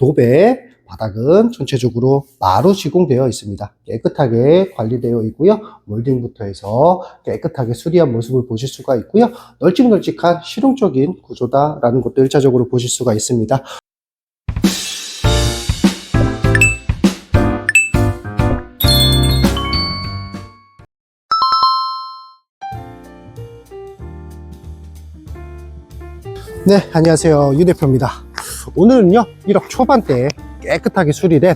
도배, 바닥은 전체적으로 마루 시공되어 있습니다. 깨끗하게 관리되어 있고요. 몰딩부터 해서 깨끗하게 수리한 모습을 보실 수가 있고요. 널찍널찍한 실용적인 구조다라는 것도 1차적으로 보실 수가 있습니다. 네, 안녕하세요. 유 대표입니다. 오늘은요, 1억 초반대에 깨끗하게 수리된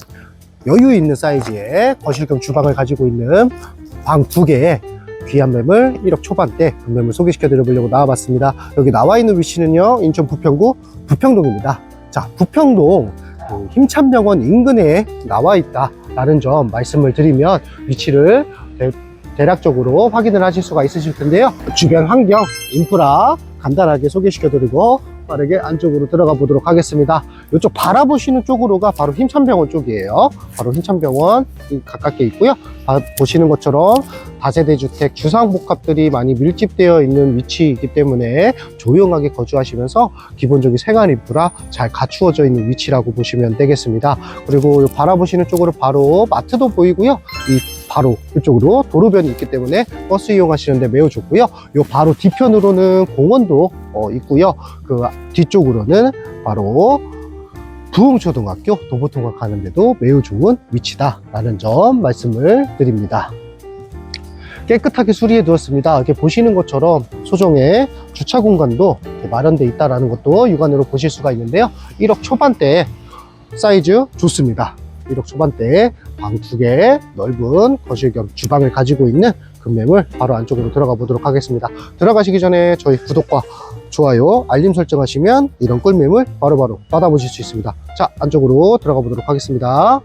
여유 있는 사이즈의 거실 겸 주방을 가지고 있는 방 두 개의 귀한 매물 1억 초반대 금매물 소개시켜 드려보려고 나와봤습니다. 여기 나와 있는 위치는요, 인천 부평구 부평동입니다. 자, 부평동 그 힘찬병원 인근에 나와 있다 라는 점 말씀을 드리면 위치를 대, 대략적으로 확인을 하실 수가 있으실 텐데요. 주변 환경, 인프라 간단하게 소개시켜 드리고 빠르게 안쪽으로 들어가 보도록 하겠습니다. 이쪽 바라보시는 쪽으로가 바로 힘찬병원 쪽이에요. 바로 힘찬병원 가깝게 있고요. 아, 보시는 것처럼 다세대 주택 주상복합들이 많이 밀집되어 있는 위치이기 때문에 조용하게 거주하시면서 기본적인 생활 인프라 잘 갖추어져 있는 위치라고 보시면 되겠습니다. 그리고 요 바라보시는 쪽으로 바로 마트도 보이고요. 이 바로 이쪽으로 도로변이 있기 때문에 버스 이용하시는데 매우 좋고요. 요 바로 뒤편으로는 공원도 어, 있고요. 그 뒤쪽으로는 바로 부흥초등학교 도보통학 가는데도 매우 좋은 위치다라는 점 말씀을 드립니다. 깨끗하게 수리해 두었습니다. 이렇게 보시는 것처럼 소정의 주차 공간도 마련되어 있다는 것도 육안으로 보실 수가 있는데요. 1억 초반대 사이즈 좋습니다. 1억 초반대 방두 개 넓은 거실 겸 주방을 가지고 있는 금매물 바로 안쪽으로 들어가 보도록 하겠습니다. 들어가시기 전에 저희 구독과 좋아요, 알림 설정하시면 이런 꿀매물 바로바로 받아보실 수 있습니다. 자, 안쪽으로 들어가 보도록 하겠습니다.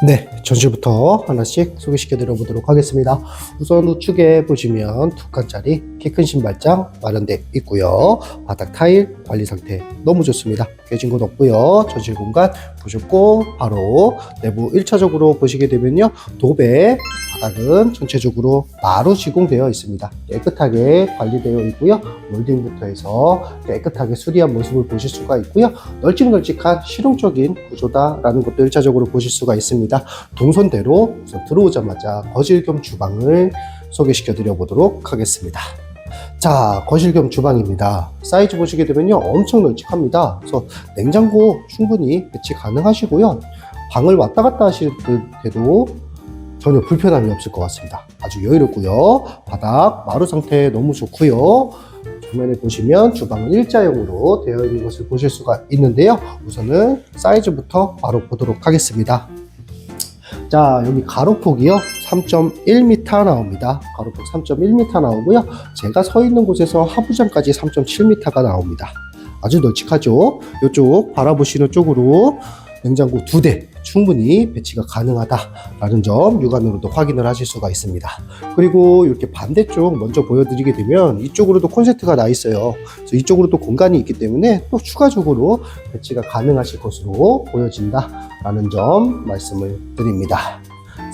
네, 전시부터 하나씩 소개시켜 드려 보도록 하겠습니다. 우선 우측에 보시면 두 칸짜리 키 큰 신발장 마련되어 있고요. 바닥 타일 관리 상태 너무 좋습니다. 깨진 곳 없고요. 전실 공간 보셨고 바로 내부 1차적으로 보시게 되면요. 도배 바닥은 전체적으로 마루 시공되어 있습니다. 깨끗하게 관리되어 있고요. 몰딩부터 해서 깨끗하게 수리한 모습을 보실 수가 있고요. 널찍널찍한 실용적인 구조다라는 것도 1차적으로 보실 수가 있습니다. 동선대로 들어오자마자 거실 겸 주방을 소개시켜 드려 보도록 하겠습니다. 자, 거실 겸 주방입니다. 사이즈 보시게 되면요. 엄청 널찍합니다. 그래서 냉장고 충분히 배치 가능하시고요. 방을 왔다 갔다 하실 때도 전혀 불편함이 없을 것 같습니다. 아주 여유롭고요. 바닥 마루 상태 너무 좋고요. 정면에 보시면 주방은 일자형으로 되어 있는 것을 보실 수가 있는데요. 우선은 사이즈부터 바로 보도록 하겠습니다. 자, 여기 가로폭이요. 3.1m 나옵니다. 가로폭 3.1m 나오고요. 제가 서 있는 곳에서 하부장까지 3.7m가 나옵니다. 아주 널찍하죠? 이쪽 바라보시는 쪽으로 냉장고 두 대 충분히 배치가 가능하다라는 점 육안으로도 확인을 하실 수가 있습니다. 그리고 이렇게 반대쪽 먼저 보여드리게 되면 이쪽으로도 콘센트가 나 있어요. 그래서 이쪽으로도 공간이 있기 때문에 또 추가적으로 배치가 가능하실 것으로 보여진다라는 점 말씀을 드립니다.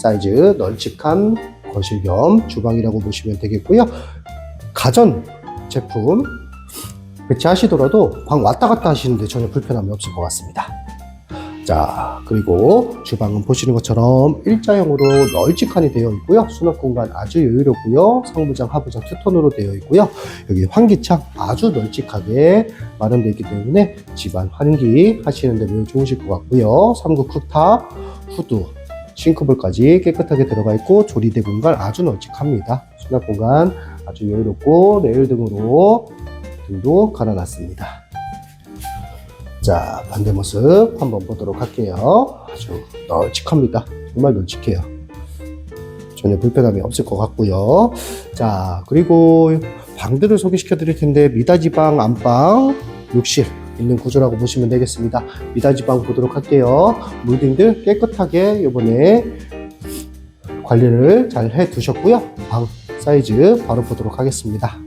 사이즈 널찍한 거실 겸 주방이라고 보시면 되겠고요. 가전 제품 배치하시더라도 방 왔다 갔다 하시는데 전혀 불편함이 없을 것 같습니다. 자, 그리고 주방은 보시는 것처럼 일자형으로 널찍하니 되어 있고요. 수납 공간 아주 여유롭고요. 상부장, 하부장 투톤으로 되어 있고요. 여기 환기창 아주 널찍하게 마련되어 있기 때문에 집안 환기 하시는데 매우 좋으실 것 같고요. 3구 쿡탑, 후드, 싱크볼까지 깨끗하게 들어가 있고 조리대 공간 아주 널찍합니다. 수납 공간 아주 여유롭고 레일 등으로 등도 갈아놨습니다. 자, 반대 모습 한번 보도록 할게요. 아주 널찍합니다. 정말 널찍해요. 전혀 불편함이 없을 것 같고요. 자, 그리고 방들을 소개시켜 드릴 텐데, 미닫이 방, 안방, 욕실 있는 구조라고 보시면 되겠습니다. 미닫이 방 보도록 할게요. 물등들 깨끗하게 이번에 관리를 잘 해 두셨고요. 방 사이즈 바로 보도록 하겠습니다.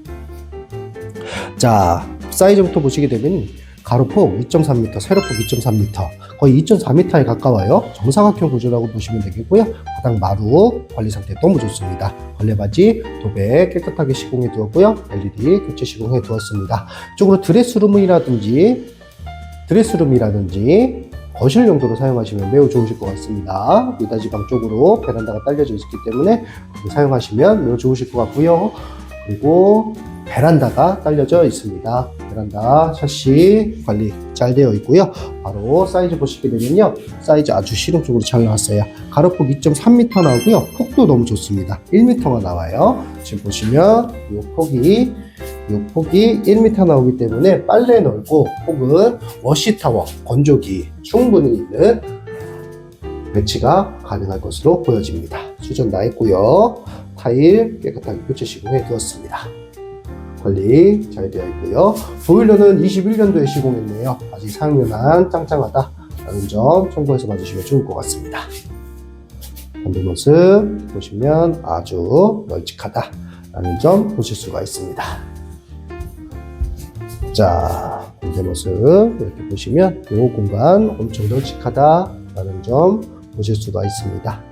자, 사이즈부터 보시게 되면 가로폭 2.3m, 세로폭 2.3m, 거의 2.4m에 가까워요. 정사각형 구조라고 보시면 되겠고요. 바닥 마루 관리 상태 너무 좋습니다. 걸레바지 도배 깨끗하게 시공해 두었고요. LED 교체 시공해 두었습니다. 이쪽으로 드레스룸이라든지 드레스룸이라든지 거실 용도로 사용하시면 매우 좋으실 것 같습니다. 미닫이방 쪽으로 베란다가 딸려져 있기 때문에 사용하시면 매우 좋으실 것 같고요. 그리고 베란다가 딸려져 있습니다. 베란다 샷시 관리 잘 되어 있고요. 바로 사이즈 보시게 되면요. 사이즈 아주 실용적으로 잘 나왔어요. 가로폭 2.3m 나오고요. 폭도 너무 좋습니다. 1m가 나와요. 지금 보시면 이 폭이 이 폭이 1m 나오기 때문에 빨래 널고 혹은 워시타워 건조기 충분히 있는 배치가 가능할 것으로 보여집니다. 수전 나 있고요. 타일 깨끗하게 교체 시공해 두었습니다. 관리 잘 되어 있고요. 보일러는 21년도에 시공했네요. 아직 사용료는 짱짱하다 라는 점 참고해서 봐주시면 좋을 것 같습니다. 반대 모습 보시면 아주 널찍하다 라는 점 보실 수가 있습니다. 자, 반대 모습 이렇게 보시면 이 공간 엄청 널찍하다 라는 점 보실 수가 있습니다.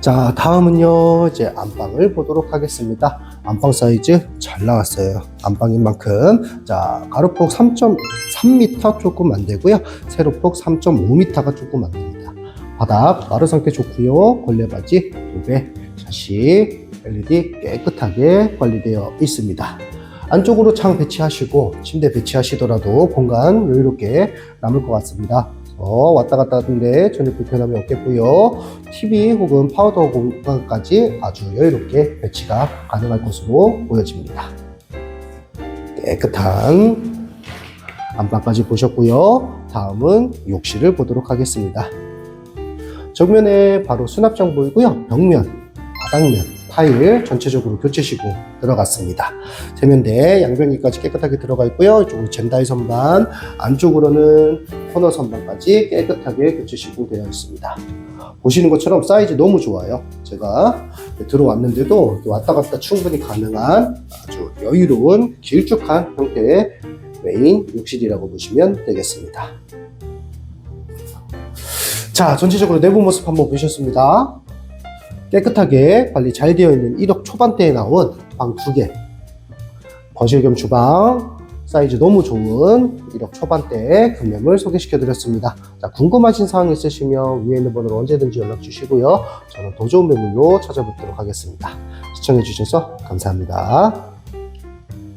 자, 다음은요, 이제 안방을 보도록 하겠습니다. 안방 사이즈 잘 나왔어요. 안방인 만큼. 자, 가로폭 3.3m 조금 안 되고요. 세로폭 3.5m가 조금 안 됩니다. 바닥 마루 상태 좋고요. 걸레바지 도배, 샤시, LED 깨끗하게 관리되어 있습니다. 안쪽으로 창 배치하시고 침대 배치하시더라도 공간 여유롭게 남을 것 같습니다. 어, 왔다 갔다 하는데 전혀 불편함이 없겠고요. TV 혹은 파우더 공간까지 아주 여유롭게 배치가 가능할 것으로 보여집니다. 깨끗한 안방까지 보셨고요. 다음은 욕실을 보도록 하겠습니다. 정면에 바로 수납장 보이고요. 벽면, 바닥면, 타일 전체적으로 교체 시공 들어갔습니다. 세면대, 양변기까지 깨끗하게 들어가 있고요. 이쪽으로 젠다이 선반, 안쪽으로는 코너 선반까지 깨끗하게 교체 시공 되어 있습니다. 보시는 것처럼 사이즈 너무 좋아요. 제가 들어왔는데도 왔다 갔다 충분히 가능한 아주 여유로운 길쭉한 형태의 메인 욕실이라고 보시면 되겠습니다. 자, 전체적으로 내부 모습 한번 보셨습니다. 깨끗하게 관리 잘 되어 있는 1억 초반대에 나온 방 두 개. 거실 겸 주방, 사이즈 너무 좋은 1억 초반대 금매물 소개시켜 드렸습니다. 자, 궁금하신 사항 있으시면 위에 있는 번호로 언제든지 연락 주시고요. 저는 더 좋은 매물로 찾아뵙도록 하겠습니다. 시청해 주셔서 감사합니다.